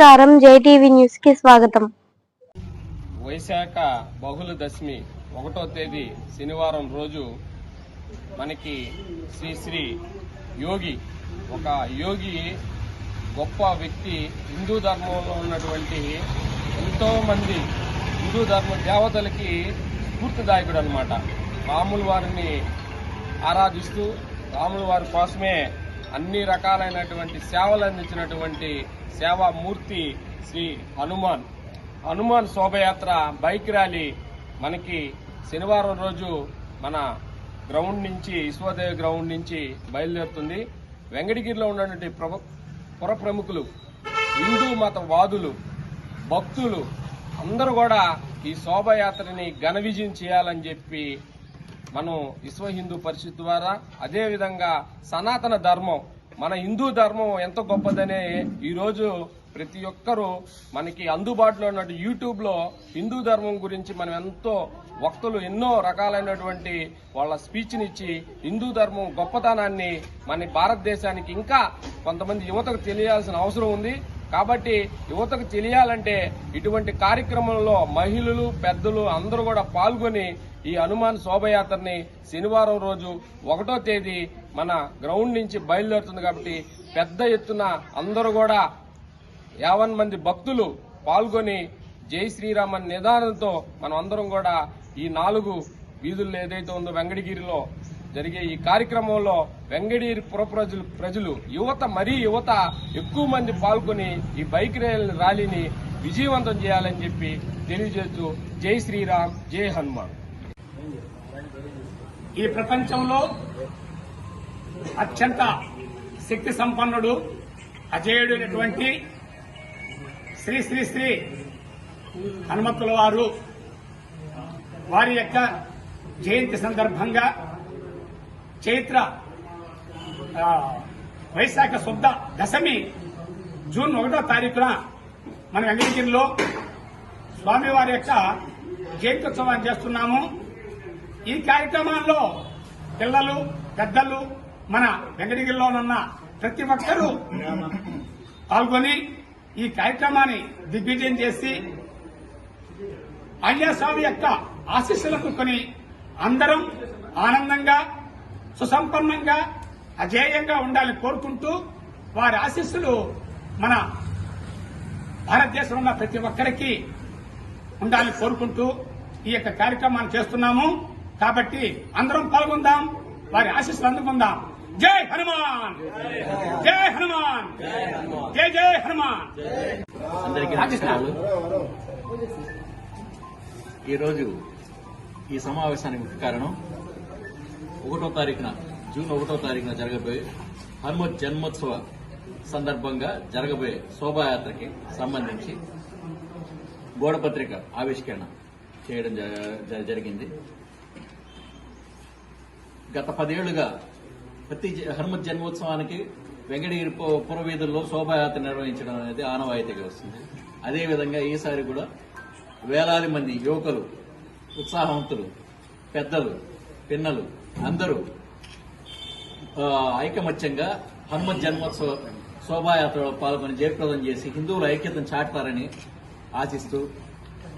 నమస్కారం. జైటీవీ న్యూస్కి స్వాగతం. వైశాఖ బహుళ దశమి ఒకటో తేదీ శనివారం రోజు మనకి శ్రీ శ్రీ యోగి. ఒక యోగి గొప్ప వ్యక్తి. హిందూ ధర్మంలో ఉన్నటువంటి ఎంతో మంది హిందూ ధర్మ దేవతలకి స్ఫూర్తిదాయకుడు అనమాట రాముల వారిని ఆరాధిస్తూ రాముల వారి కోసమే అన్ని రకాలైనటువంటి సేవలు అందించినటువంటి సేవామూర్తి శ్రీ హనుమాన్. హనుమాన్ శోభయాత్ర బైక్ ర్యాలీ మనకి శనివారం రోజు మన గ్రౌండ్ నుంచి విశ్వదేవి గ్రౌండ్ నుంచి బయలుదేరుతుంది. వెంకటగిరిలో ఉన్నటువంటి ప్రభ పుర ప్రముఖులు హిందూ మతవాదులు భక్తులు అందరూ కూడా ఈ శోభయాత్రని ఘన విజయం చేయాలని చెప్పి మనం విశ్వ హిందూ పరిషత్ ద్వారా అదేవిధంగా సనాతన ధర్మం మన హిందూ ధర్మం ఎంత గొప్పదనే ఈరోజు ప్రతి ఒక్కరూ మనకి అందుబాటులో ఉన్నట్టు యూట్యూబ్లో హిందూ ధర్మం గురించి మనం ఎంతో వక్తలు ఎన్నో రకాలైనటువంటి వాళ్ళ స్పీచ్ని ఇచ్చి హిందూ ధర్మం గొప్పతనాన్ని మన భారతదేశానికి ఇంకా కొంతమంది యువతకు తెలియాల్సిన అవసరం ఉంది. కాబట్టి యువతకు తెలియాలంటే ఇటువంటి కార్యక్రమంలో మహిళలు పెద్దలు అందరూ కూడా పాల్గొని ఈ హనుమాన్ శోభయాత్రని శనివారం రోజు ఒకటో తేదీ మన గ్రౌండ్ నుంచి బయలుదేరుతుంది కాబట్టి పెద్ద ఎత్తున అందరూ కూడా యావన్ మంది భక్తులు పాల్గొని జై శ్రీరామ్ అనే నిదానంతో మనం అందరం కూడా ఈ నాలుగు వీధుల్లో ఏదైతే ఉందో వెంకటగిరిలో జరిగే ఈ కార్యక్రమంలో వెంగడీరి పుర ప్రజలు ప్రజలు యువత మరీ యువత ఎక్కువ మంది పాల్గొని ఈ బైక్ ర్యాలీ ర్యాలీని విజయవంతం చేయాలని చెప్పి తెలియజేస్తూ జై శ్రీరామ్ జై హనుమాన్. ఈ ప్రపంచంలో అత్యంత శక్తి సంపన్నుడు అజేయుడైనటువంటి శ్రీ శ్రీ శ్రీ హనుమంతుల వారు. వారి యొక్క జయంతి సందర్భంగా చైత్ర వైశాఖ శుద్ధ దశమి జూన్ ఒకటో తారీఖున మన వెంకటగిరిలో స్వామివారి యొక్క జయంత్యుత్సవాన్ని చేస్తున్నాము. ఈ కార్యక్రమాల్లో పిల్లలు పెద్దలు మన వెంకటగిరిలోనున్న ప్రతి ఒక్కరూ పాల్గొని ఈ కార్యక్రమాన్ని దిగ్విజయం చేసి అయ్యాస్వామి యొక్క ఆశీస్సులకు కొని అందరం ఆనందంగా సుసంపన్నంగా అజేయంగా ఉండాలని కోరుకుంటూ వారి ఆశీస్సులు మన భారతదేశంలో ఉన్న ప్రతి ఒక్కరికి ఉండాలని కోరుకుంటూ ఈ యొక్క కార్యక్రమాన్ని చేస్తున్నాము. కాబట్టి అందరం పాల్గొందాం వారి ఆశీస్సులు అందుకుందాం. జై హనుమాన్! జై హనుమాన్! జై జై హనుమాన్! అందరికీ ఈరోజు ఈ సమావేశానికి ముఖ్య కారణం ఒకటో తారీఖున జూన్ ఒకటో తారీఖున జరగబోయే హనుమత్ జన్మోత్సవ సందర్భంగా జరగబోయే శోభాయాత్రకి సంబంధించి గోడపత్రిక ఆవిష్కరణ చేయడం జ- జ- జరిగింది. గత పదేళ్ళుగా ప్రతి జ- హనుమత్ జన్మోత్సవానికి వెంకటగిరి పురవీధుల్లో శోభాయాత్ర నిర్వహించడం అనేది ఆనవాయితీగా వస్తుంది. అదేవిధంగా ఈసారి కూడా వేలాది మంది యువకులు ఉత్సాహవంతులు పెద్దలు పిన్నలు అందరూ ఐకమత్యంగా హనుమత్ జన్మోత్సవ శోభాయాత్రలో పాల్గొని జయప్రదం చేసి హిందువుల ఐక్యతను చాటుతారని ఆశిస్తూ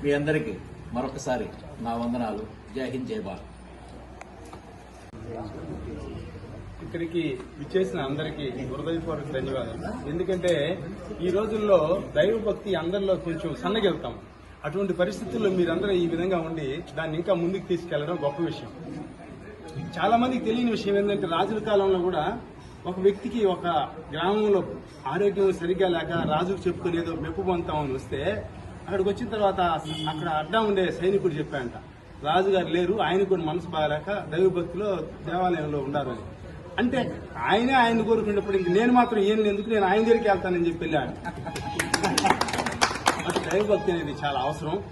మీ అందరికీ మరొకసారి నా వందనాలు. జై హింద్ జై భారత్. ఇక్కడికి విచ్చేసిన అందరికీ హృదయపూర్వక ధన్యవాదాలు. ఎందుకంటే ఈ రోజుల్లో దైవ భక్తి అందరిలో కొంచెం సన్నగిలుతాం అటువంటి పరిస్థితుల్లో మీరందరూ ఈ విధంగా ఉండి దాన్ని ఇంకా ముందుకు తీసుకెళ్ళడం గొప్ప విషయం. చాలా మందికి తెలియని విషయం ఏంటంటే రాజుల కాలంలో కూడా ఒక వ్యక్తికి ఒక గ్రామంలో ఆరోగ్యం సరిగ్గా లేక రాజుకు చెప్పుకుని ఏదో మెప్పు పొందుతామని వస్తే అక్కడికి వచ్చిన తర్వాత అక్కడ అడ్డా ఉండే సైనికుడు చెప్పాడంట. రాజుగారు లేరు ఆయన కూడా మనసు బాగాలేక దైవభక్తిలో దేవాలయంలో ఉండాలని. అంటే ఆయనే ఆయన కోరుకున్నప్పుడు ఇంక నేను మాత్రం ఏం ఎందుకు నేను ఆయన దగ్గరికి వెళ్తానని చెప్పి వెళ్ళాను దైవభక్తి అనేది చాలా అవసరం.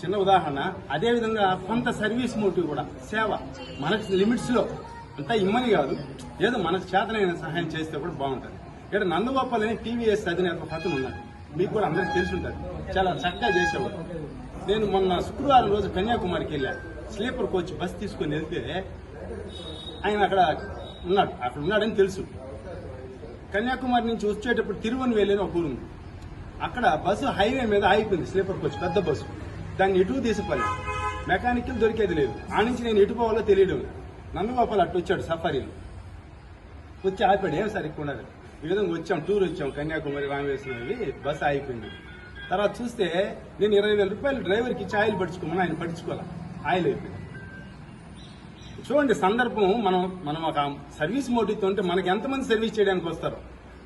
చిన్న ఉదాహరణ అదేవిధంగా కొంత సర్వీస్ మోటివ్ కూడా సేవ మనకి లిమిట్స్లో అంతా ఇమ్మని కాదు ఏదో మనకు చేతనైన సహాయం చేస్తే కూడా బాగుంటుంది. ఇక్కడ నందగోపాల్ అని టీవీఎస్ అధినేత ఒక అతను ఉన్నాడు. మీకు కూడా అందరికి తెలిసి ఉంటుంది చాలా చక్కగా చేసేవాడు. నేను మొన్న శుక్రవారం రోజు కన్యాకుమారికి వెళ్ళాను స్లీపర్ కోచ్ బస్ తీసుకొని వెళ్తే ఆయన అక్కడ ఉన్నాడు. అక్కడ ఉన్నాడని తెలుసు. కన్యాకుమారి నుంచి వచ్చేటప్పుడు తిరువనవేలి అని ఒక ఊరు ఉంది. అక్కడ బస్సు హైవే మీద ఆగిపోయింది స్లీపర్ కోచ్ పెద్ద బస్సు. దాన్ని ఎటు తీసిపోయి మెకానిక్ దొరికేది లేదు. ఆ నుంచి నేను ఎటు పోవాలో తెలియడం నన్ను నందగోపాల్ అటు వచ్చాడు సఫారీలో వచ్చి ఆపాడు. ఏం సార్ ఇక్కడ ఈ విధంగా వచ్చాం టూర్ వచ్చాం. కన్యాకుమారి రామేశ్వరం బస్సు ఆగిపోయింది. తర్వాత చూస్తే నేను ఇరవై వేల రూపాయలు డ్రైవర్కి ఇచ్చి ఆయిల్ పడుచుకోమని ఆయన పడుచుకోవాలి ఆయిల్ అయిపోయింది. చూడండి సందర్భం. మనం మనం ఒక సర్వీస్ మోటివ్తో ఉంటే మనకి ఎంతమంది సర్వీస్ చేయడానికి వస్తారు?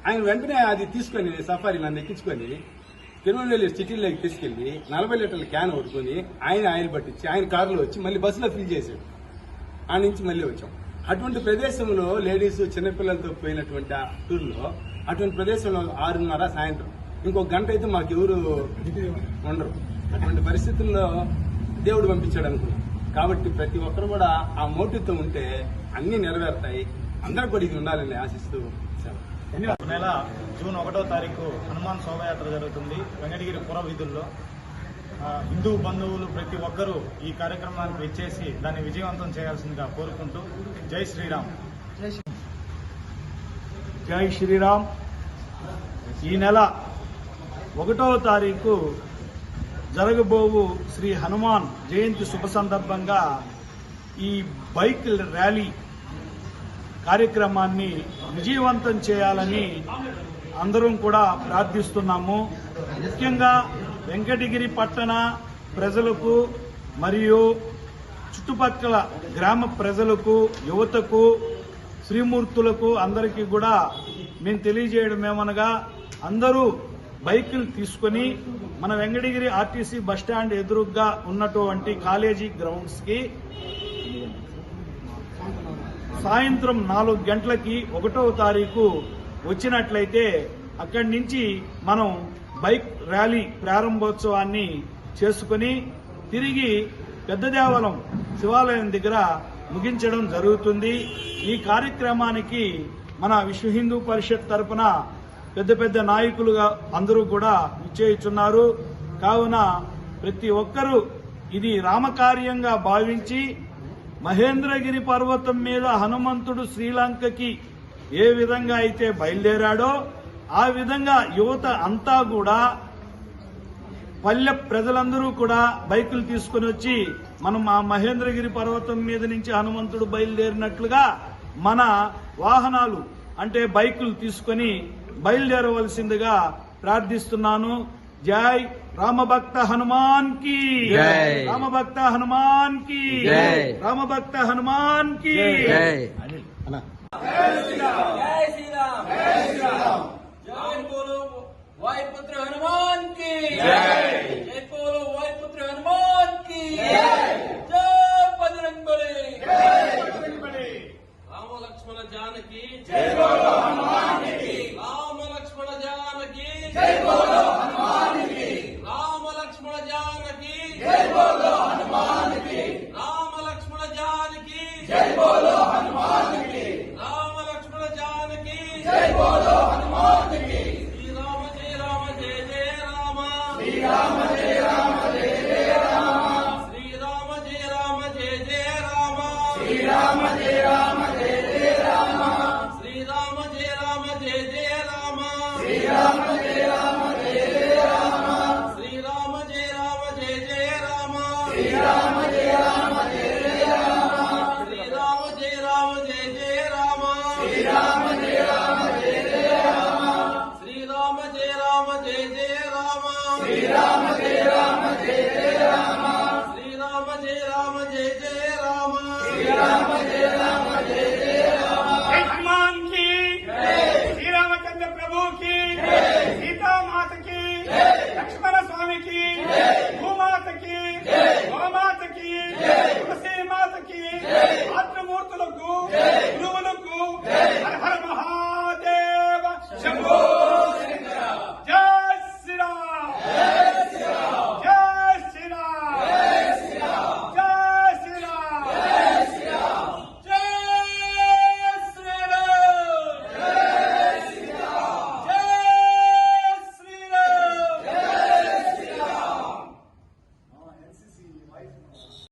ఆయన వెంటనే అది తీసుకొని సఫారీ నన్ను ఎక్కించుకొని తిరువనెల్లి సిటీలోకి తీసుకెళ్ళి నలభై లీటర్ల క్యాన్ కొట్టుకుని ఆయన ఆయిల్ పట్టించి ఆయన కారులో వచ్చి మళ్ళీ బస్సులో ఫిల్ చేశాడు. ఆ నుంచి మళ్ళీ వచ్చాం. అటువంటి ప్రదేశంలో లేడీస్ చిన్నపిల్లలతో పోయినటువంటి ఆ టూర్లో అటువంటి ప్రదేశంలో ఆరున్నర సాయంత్రం. ఇంకో గంట అయితే మాకు ఎవరు ఉండరు. అటువంటి పరిస్థితుల్లో దేవుడు పంపించాడు అనుకున్నాం. కాబట్టి ప్రతి ఒక్కరు కూడా ఆ మోటివ్తో ఉంటే అన్నీ నెరవేరుతాయి. అందరూ కూడా ఇది ఉండాలని ఆశిస్తూ నెల జూన్ ఒకటో తారీఖు హనుమాన్ శోభయాత్ర జరుగుతుంది. వెంకటగిరి పుర వీధుల్లో. హిందూ బంధువులు ప్రతి ఒక్కరూ ఈ కార్యక్రమానికి విచ్చేసి దాన్ని విజయవంతం చేయాల్సిందిగా కోరుకుంటూ జై శ్రీరామ్. జై శ్రీరామ్. ఈ నెల ఒకటవ తారీఖు జరగబోవు శ్రీ హనుమాన్ జయంతి శుభ సందర్భంగా ఈ బైక్ ర్యాలీ కార్యక్రమాన్ని విజయవంతం చేయాలని అందరం కూడా ప్రార్థిస్తున్నాము. ముఖ్యంగా వెంకటగిరి పట్టణ ప్రజలకు మరియు చుట్టుపక్కల గ్రామ ప్రజలకు యువతకు శ్రీమూర్తులకు అందరికీ కూడా మేము తెలియజేయడం ఏమనగా అందరూ బైకులు తీసుకొని మన వెంకటగిరి ఆర్టీసీ బస్టాండ్ ఎదురుగా ఉన్నటువంటి కాలేజీ గ్రౌండ్స్కి సాయంత్రం నాలుగు గంటలకి ఒకటవ తారీఖు వచ్చినట్లయితే అక్కడి నుంచి మనం బైక్ ర్యాలీ ప్రారంభోత్సవాన్ని చేసుకుని తిరిగి పెద్ద దేవాలయం శివాలయం దగ్గర ముగించడం జరుగుతుంది. ఈ కార్యక్రమానికి మన విశ్వ హిందూ పరిషత్ తరపున పెద్ద పెద్ద నాయకులుగా అందరూ కూడా విచ్చేయుచున్నారు కావున ప్రతి ఒక్కరూ ఇది రామకార్యంగా భావించి మహేంద్రగిరి పర్వతం మీద హనుమంతుడు శ్రీలంకకి ఏ విధంగా అయితే బయలుదేరాడో ఆ విధంగా యువత అంతా కూడా పల్లె ప్రజలందరూ కూడా బైకులు తీసుకుని వచ్చి మనం ఆ మహేంద్రగిరి పర్వతం మీద నుంచి హనుమంతుడు బయలుదేరినట్లుగా మన వాహనాలు అంటే బైకులు తీసుకొని బయలుదేరవలసిందిగా ప్రార్థిస్తున్నాను. జై राम भक्त हनुमान की। जय। राम भक्त हनुमान की। जय। राम भक्त हनुमान की। जय। जय श्री राम जय श्री राम